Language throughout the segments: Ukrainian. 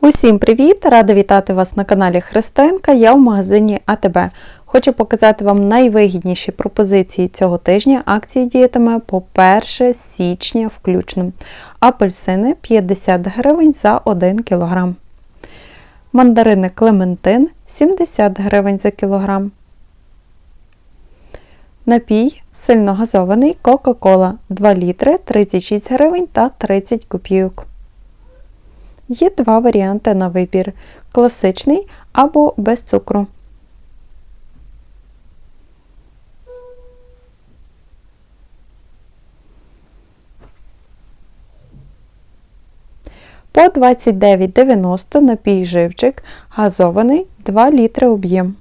Усім привіт! Рада вітати вас на каналі Христинка. Я в магазині АТБ. Хочу показати вам найвигідніші пропозиції цього тижня. Акції діятиме по 1 січня включно. Апельсини 50 гривень за 1 кг. Мандарини Клементин 70 гривень за кілограм. Напій сильно газований Кока-Кола 2 літри 36 гривень та 30 копійок. Є два варіанти на вибір: класичний або без цукру. По 29,90 напій живчик газований 2 літри об'єм.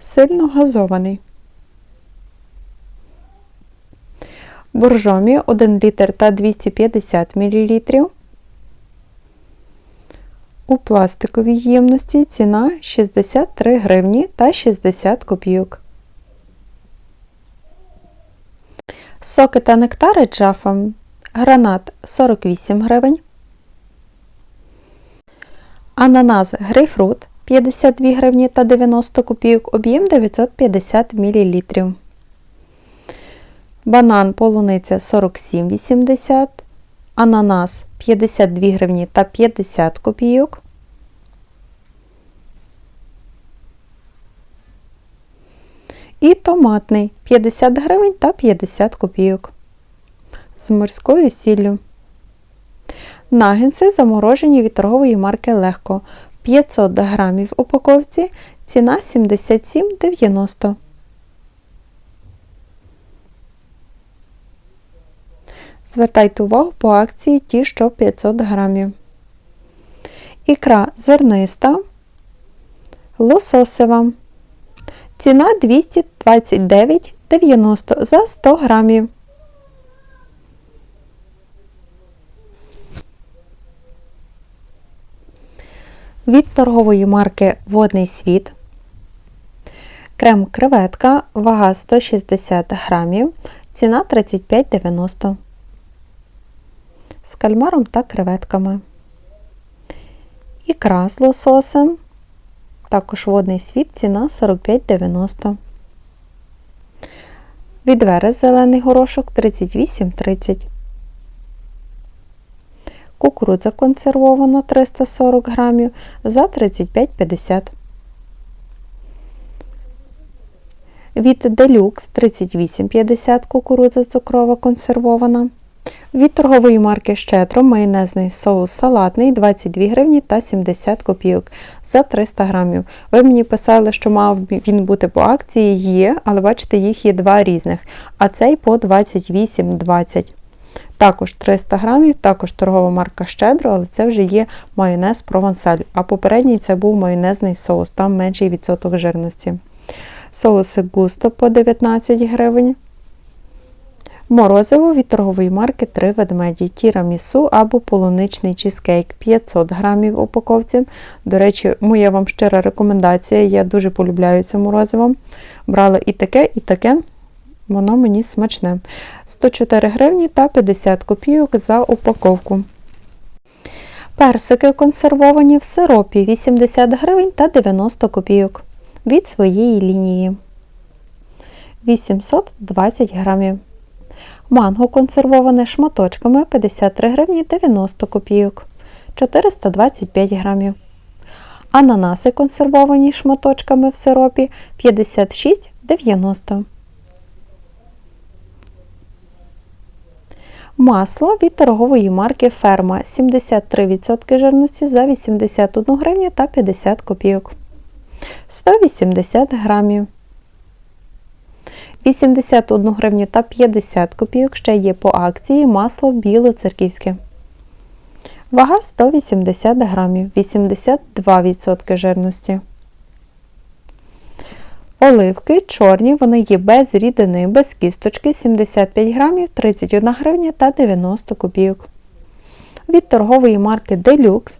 Сильно газований. Боржомі 1 літр та 250 мл. У пластиковій ємності ціна 63 гривні та 60 копійок. Соки та нектари джафа. Гранат 48 гривень. Ананас грейпфрут 52 гривні та 90 копійок, об'єм 950 мл. Банан полуниця 47,80, ананас 52 гривні та 50 копійок. І томатний 50 гривень та 50 копійок. З морською сіллю. Нагінси заморожені від торгової марки Легко 500 грамів упаковці, ціна 77,90. Звертайте увагу по акції ті, що 500 грамів. Ікра зерниста, лососева. Ціна 229,90 за 100 грамів. Від торгової марки Водний світ. Крем креветка, вага 160 грамів, ціна 35,90 з кальмаром та креветками. Ікра з лососем. Також водний світ ціна 45,90. Відверес зелений горошок 38,30. Кукурудза консервована 340 грамів за 35,50. Від Делюкс 38,50 кукурудза цукрова консервована. Від торгової марки Щедро майонезний соус салатний 22 гривні та 70 копійок за 300 грамів. Ви мені писали, що мав він бути по акції, є, але бачите, їх є два різних, а цей по 28,20. Також 300 грамів, також торгова марка Щедро, але це вже є майонез провансаль. А попередній це був майонезний соус, там менший відсоток жирності. Соуси густо по 19 гривень. Морозиво від торгової марки 3 ведмеді, тірамісу або полуничний чизкейк 500 грамів в упаковці. До речі, моя вам щира рекомендація, я дуже полюбляю це морозиво. Брала і таке, і таке, воно мені смачне. 104 гривні та 50 копійок за упаковку. Персики консервовані в сиропі 80 гривень та 90 копійок від своєї лінії. 820 грамів. Манго консервоване шматочками 53 гривні 90 копійок 425 грамів. Ананаси консервовані шматочками в сиропі 56,90. Масло від торгової марки Ферма 73% жирності за 81 гривню та 50 копійок. 180 грамів. 81 гривню та 50 копійок ще є по акції масло білоцерківське. Вага 180 грамів, 82% жирності. Оливки чорні, вони є без рідини, без кісточки 75 грамів, 31 гривня та 90 копійок. Від торгової марки Deluxe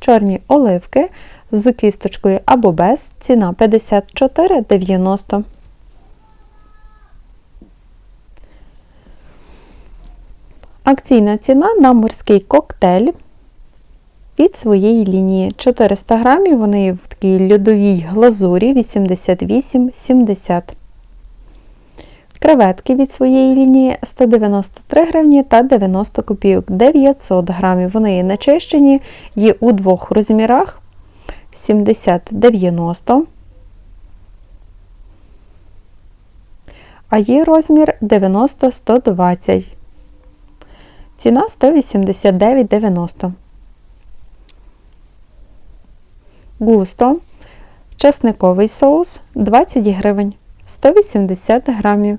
чорні оливки з кісточкою або без ціна 54,90 Акційна ціна на морський коктейль від своєї лінії. 400 грамів, вони в такій льодовій глазурі 88,70. Креветки від своєї лінії 193 гривні та 90 копійок 900 грамів. Вони начищені, є у двох розмірах 70-90. А є розмір 90-120. Ціна 189,90. Густо. Часниковий соус 20 гривень 180 грамів.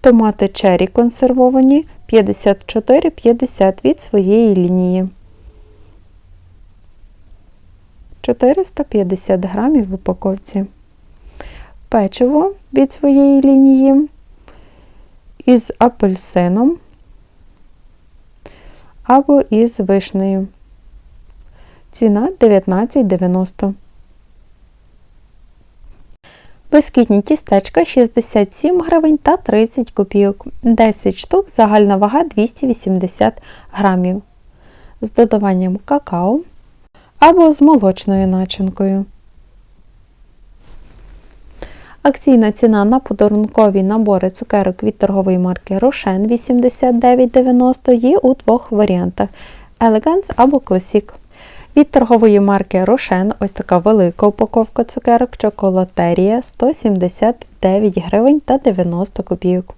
Томати черрі консервовані 54,50 від своєї лінії. 450 грамів в упаковці. Печиво від своєї лінії із апельсином або із вишнею. Ціна 19,90. Бисквітні тістечка 67 гривень та 30 копійок. 10 штук, загальна вага 280 грамів. З додаванням какао або з молочною начинкою. Акційна ціна на подарункові набори цукерок від торгової марки Рошен 89,90 є у двох варіантах Elegance або Classic. Від торгової марки Рошен ось така велика упаковка цукерок Чоколатерія 179 гривень та 90 копійок.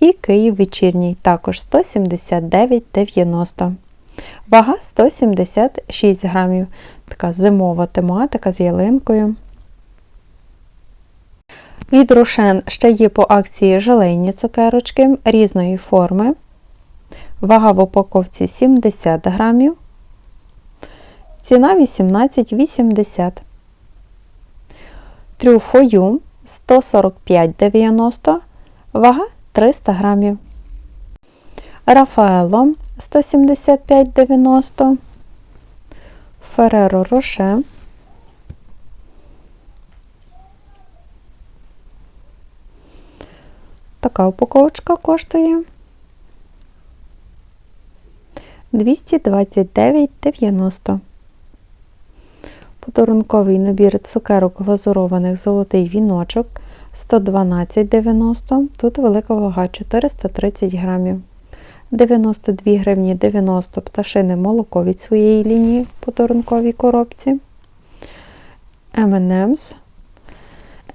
І Київ вечірній також 179,90. Вага 176 грамів. Така зимова тематика з ялинкою. Від Рошен ще є по акції желейні цукерочки різної форми. Вага в упаковці 70 грамів. Ціна 18,80. Трюфою 145,90. Вага 300 грамів. Рафаело 175,90. Фереро Роше. Така упаковочка коштує 229,90. Подарунковий набір цукерок глазурованих золотий віночок 112,90. Тут велика вага 430 грамів. 92 гривні 90 пташине молоко від своєї лінії в подарунковій коробці. M&M's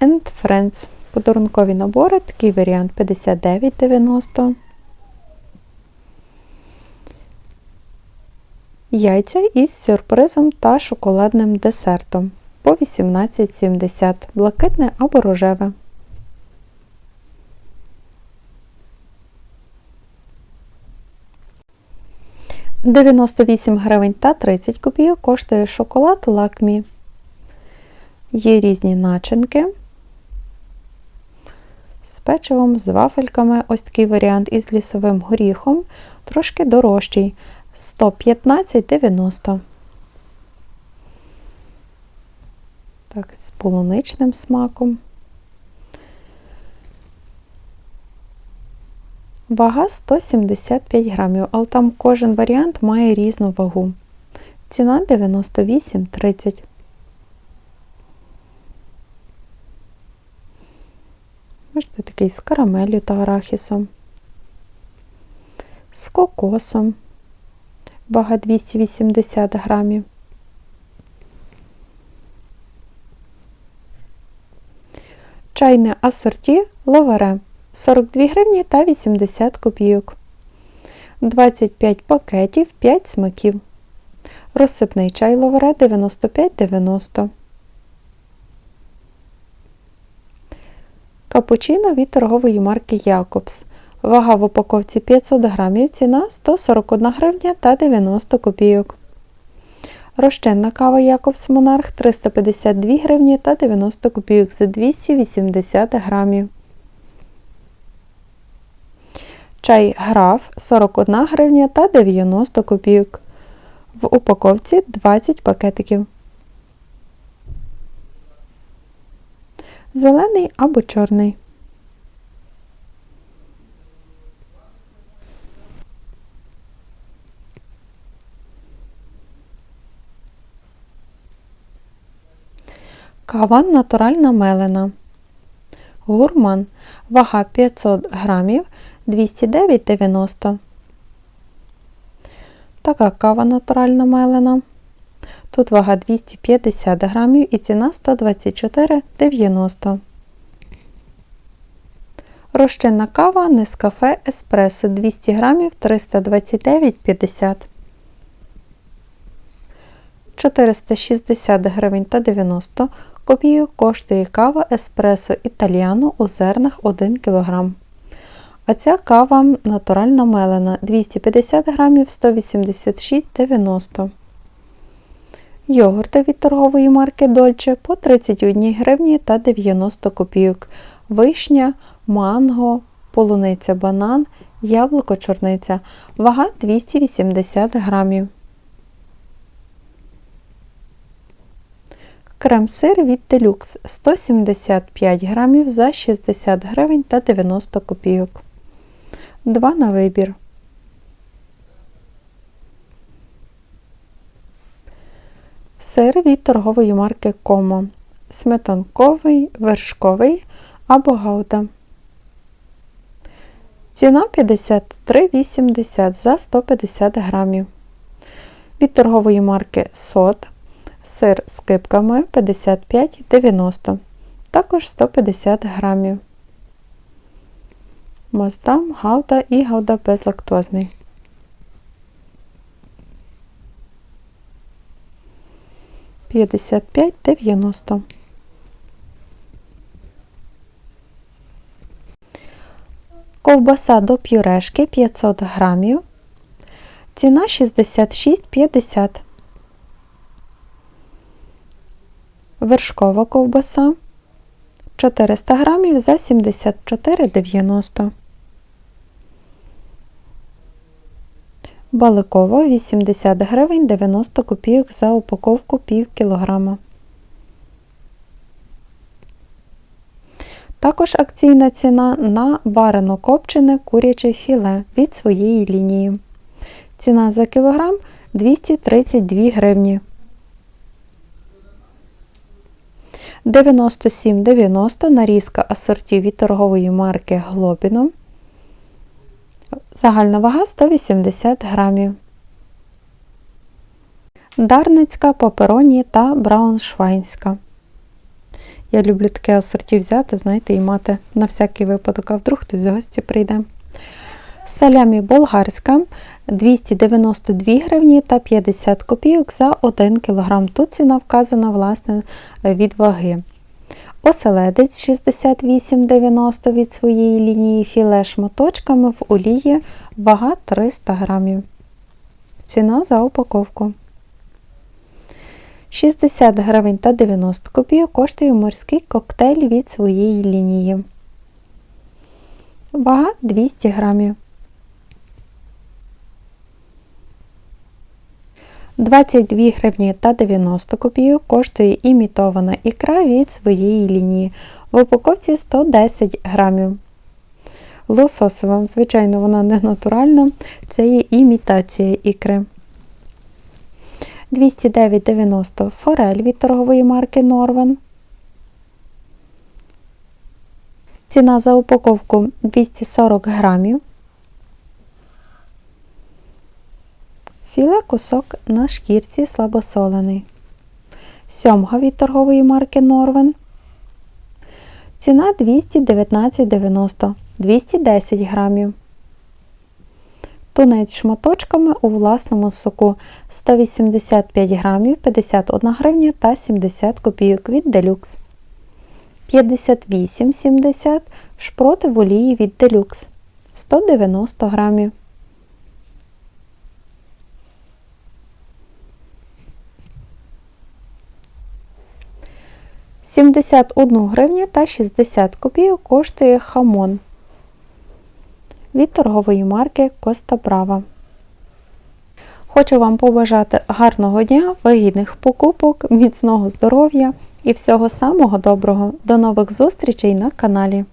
and Friends. Подарункові набори, такий варіант 59,90. Яйця із сюрпризом та шоколадним десертом по 18,70 блакитне або рожеве. «98 гривень та 30 копійок коштує шоколад лакмі. Є різні начинки з печивом, з вафельками. Ось такий варіант із лісовим горіхом, трошки дорожчий 115,90. Так, з полуничним смаком. Вага 175 грамів, але там кожен варіант має різну вагу. Ціна 98,30. Бачите, такий з карамелью та арахісом, з кокосом, вага 280 грамів. Чайне асорті лаваре 42 гривні та 80 копійок. 25 пакетів, 5 смаків. Розсипний чай лаваре 95,90. Капучино від торгової марки Якобс. Вага в упаковці 500 грамів, ціна 141 гривня та 90 копійок. Розчинна кава Якобс Монарх 352 гривні та 90 копійок за 280 грамів. Чай граф 41 гривня та 90 копійок. В упаковці 20 пакетиків. зелений або чорний. Кава натуральна мелена. Гурман. Вага 500 грамів 209,90. Така кава натуральна мелена. Тут вага 250 грамів і ціна 124,90. Розчинна кава Нескафе Еспресо 200 грамів 329,50. 460 гривень та 90 копійок коштує кава Еспресо Італіано у зернах 1 кг. А ця кава натуральна мелена 250 грамів 186,90 Йогурти від торгової марки Дольче по 31 гривні та 90 копійок. Вишня, манго, полуниця банан, яблуко чорниця. Вага 280 грамів. Крем-сир від Deluxe 175 грамів за 60 гривень та 90 копійок. Два на вибір. Сир від торгової марки Комо. Сметанковий, вершковий або гауда. Ціна 53,80 за 150 грамів. Від торгової марки Сот. Сир з кипками 55,90. Також 150 грамів. Маздам, гауда і гауда безлактозний. П'ятдесят п'ять дев'яносто. Ковбаса до пюрешки 500 грамів. Ціна 66,50. Вершкова ковбаса 400 грамів за 74,90. Баликова 80 гривень 90 копійок за упаковку пів кілограма. Також акційна ціна на варено копчене куряче філе від своєї лінії. Ціна за кілограм 232 гривні. 97,90 нарізка асорті від торгової марки Глобіно. Загальна вага 180 грамів. Дарницька, папероні та брауншвайнська. Я люблю таке асорті взяти, знаєте, і мати на всякий випадок, а вдруг хтось з гості прийде. Салямі болгарська 292 гривні та 50 копійок за 1 кг. Тут ціна вказана власне від ваги. Оселедець 68,90 від своєї лінії філе шматочками в олії, вага 300 грамів. Ціна за упаковку. 60 гривень та 90 копійок коштує морський коктейль від своєї лінії. Вага 200 грамів. 22 гривні та 90 копійок коштує імітована ікра від своєї лінії. В упаковці 110 грамів. Лососова, звичайно, вона не натуральна, це є імітація ікри. 209,90 форель від торгової марки Норвен. Ціна за упаковку 240 грамів. Філе кусок на шкірці слабосолений. Сьомга від торгової марки Норвен. Ціна 219,90 210 грамів. Тунець шматочками у власному соку 185 грамів 51 гривня та 70 копійок від Deluxe. 58,70 шпроти в олії від Deluxe 190 грамів. 71 гривню та 60 копійок коштує хамон від торгової марки Коста Брава. Хочу вам побажати гарного дня, вигідних покупок, міцного здоров'я і всього самого доброго. До нових зустрічей на каналі!